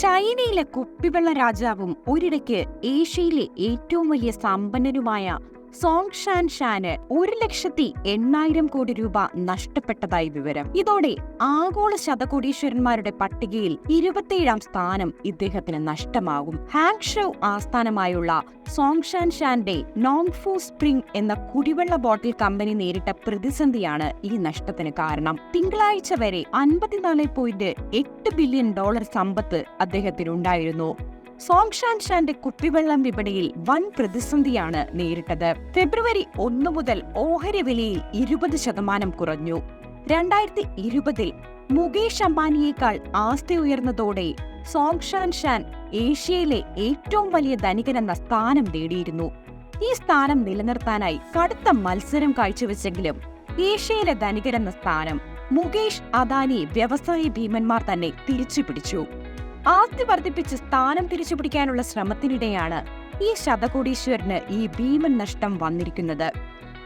ചൈനയിലെ കുപ്പിവെള്ള രാജാവും ഒരിടയ്ക്ക് ഏഷ്യയിലെ ഏറ്റവും വലിയ സമ്പന്നനുമായ സോങ് ഷാൻ ഷാന് ഒരു ലക്ഷത്തി എണ്ണായിരം കോടി രൂപ നഷ്ടപ്പെട്ടതായി വിവരം. ഇതോടെ ആഗോള ശതകോടീശ്വരന്മാരുടെ പട്ടികയിൽ ഇരുപത്തിയേഴാം സ്ഥാനം ഇദ്ദേഹത്തിന് നഷ്ടമാകും. ഹാങ് ഷോ ആസ്ഥാനമായുള്ള സോങ് ഷാൻ ഷാന്റെ നോങ്ഫു സ്പ്രിംഗ് എന്ന കുടിവെള്ള ബോട്ടിൽ കമ്പനി നേരിട്ട പ്രതിസന്ധിയാണ് ഈ നഷ്ടത്തിന് കാരണം. തിങ്കളാഴ്ച വരെ അൻപത്തിനാല് പോയിന്റ് എട്ട് ബില്യൺ ഡോളർ സമ്പത്ത് അദ്ദേഹത്തിനുണ്ടായിരുന്നു. സോങ് ഷാൻ ഷാന്റെ കുപ്പിവെള്ളം വിപണിയിൽ വൻ പ്രതിസന്ധിയാണ് നേരിട്ടത്. ഫെബ്രുവരി ഒന്ന് മുതൽ ഓഹരി വിലയിൽ ഇരുപത് ശതമാനം കുറഞ്ഞു. രണ്ടായിരത്തി ഇരുപതിൽ മുകേഷ് അംബാനിയേക്കാൾ ആസ്തി ഉയർന്നതോടെ സോങ് ഷാൻ ഏഷ്യയിലെ ഏറ്റവും വലിയ ധനികനെന്ന സ്ഥാനം നേടിയിരുന്നു. ഈ സ്ഥാനം നിലനിർത്താനായി കടുത്ത മത്സരം കാഴ്ചവെച്ചെങ്കിലും ഏഷ്യയിലെ ധനികരെന്ന സ്ഥാനം മുകേഷ് അദാനി വ്യവസായ ഭീമന്മാർ തന്നെ തിരിച്ചുപിടിച്ചു. ആസ്തി വർദ്ധിപ്പിച്ച് സ്ഥാനം തിരിച്ചുപിടിക്കാനുള്ള ശ്രമത്തിനിടെയാണ് ഈ ശതകോടീശ്വരന് ഈ ഭീമൻ നഷ്ടം വന്നിരിക്കുന്നത്.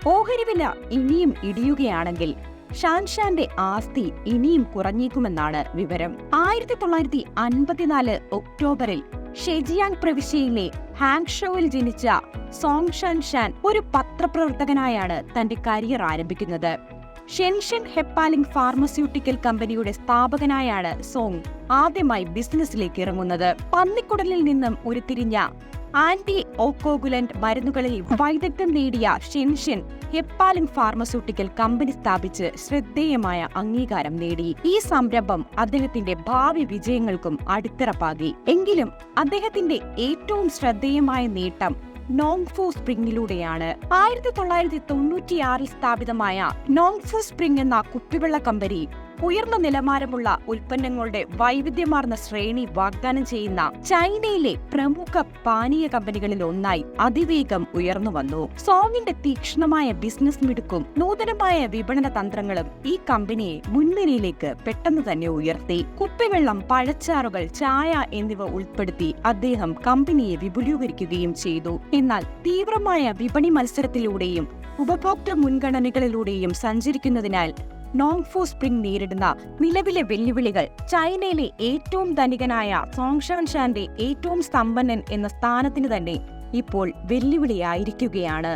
ഓഹരി വില ഇനിയും ഇടിയുകയാണെങ്കിൽ ഷാൻഷാന്റെ ആസ്തി ഇനിയും കുറഞ്ഞേക്കുമെന്നാണ് വിവരം. ആയിരത്തി തൊള്ളായിരത്തി അൻപത്തിനാല് ഒക്ടോബറിൽ ഷെജിയാങ് പ്രവിശ്യയിലെ ഹാങ്ഷോയിൽ ജനിച്ച സോങ് ഷാൻ ഷാൻ ഒരു പത്രപ്രവർത്തകനായാണ് തന്റെ കരിയർ ആരംഭിക്കുന്നത്. ഷെൻഷൻ ഹെപ്പാലിംഗ് ഫാർമസ്യൂട്ടിക്കൽ കമ്പനിയുടെ സ്ഥാപകനായാണ് സോങ് ആദ്യമായി ബിസിനസ്സിലേക്ക് ഇറങ്ങുന്നത്. പന്നിക്കുടലിൽ നിന്നും ഉരുത്തിരിഞ്ഞ ആന്റി ഓക്കോഗുലന്റ് മരുന്നുകളിൽ വൈദഗ്ധ്യം നേടിയ ഷെൻഷൻ ഹെപ്പാലിംഗ് ഫാർമസ്യൂട്ടിക്കൽ കമ്പനി സ്ഥാപിച്ച് ശ്രദ്ധേയമായ അംഗീകാരം നേടി. ഈ സംരംഭം അദ്ദേഹത്തിന്റെ ഭാവി വിജയങ്ങൾക്കും അടിത്തറപ്പാകി എങ്കിലും അദ്ദേഹത്തിന്റെ ഏറ്റവും ശ്രദ്ധേയമായ നേട്ടം നോങ്ഫു സ്പ്രിംഗിലൂടെയാണ്. ആയിരത്തി തൊള്ളായിരത്തി തൊണ്ണൂറ്റിയാറിൽ സ്ഥാപിതമായ നോങ്ഫു സ്പ്രിംഗ് എന്ന കുപ്പിവെള്ള കമ്പനി ഉയർന്ന നിലവാരമുള്ള ഉൽപ്പന്നങ്ങളുടെ വൈവിധ്യമാർന്ന ശ്രേണി വാഗ്ദാനം ചെയ്യുന്ന ചൈനയിലെ പ്രമുഖ പാനീയ കമ്പനികളിൽ ഒന്നായി അതിവേഗം ഉയർന്നു വന്നു. സോങ്ങിന്റെ തീക്ഷ്ണമായ ബിസിനസ് മിടുക്കും നൂതനമായ വിപണന തന്ത്രങ്ങളും ഈ കമ്പനിയെ മുൻനിരയിലേക്ക് പെട്ടെന്ന് തന്നെ ഉയർത്തി. കുപ്പിവെള്ളം പഴച്ചാറുകൾ ചായ എന്നിവ ഉൾപ്പെടുത്തി അദ്ദേഹം കമ്പനിയെ വിപുലീകരിക്കുകയും ചെയ്തു. എന്നാൽ തീവ്രമായ വിപണി മത്സരത്തിലൂടെയും ഉപഭോക്തൃ മുൻഗണനകളിലൂടെയും സഞ്ചരിക്കുന്നതിനാൽ നോങ്ഫു സ്പ്രിംഗ് നേരിടുന്ന നിലവിലെ വെല്ലുവിളികൾ ചൈനയിലെ ഏറ്റവും ധനികനായ സോങ്ഷാൻ ഷാന്റെ ഏറ്റവും സമ്പന്നൻ എന്ന സ്ഥാനത്തിന് തന്നെ ഇപ്പോൾ വെല്ലുവിളിയായിരിക്കുകയാണ്.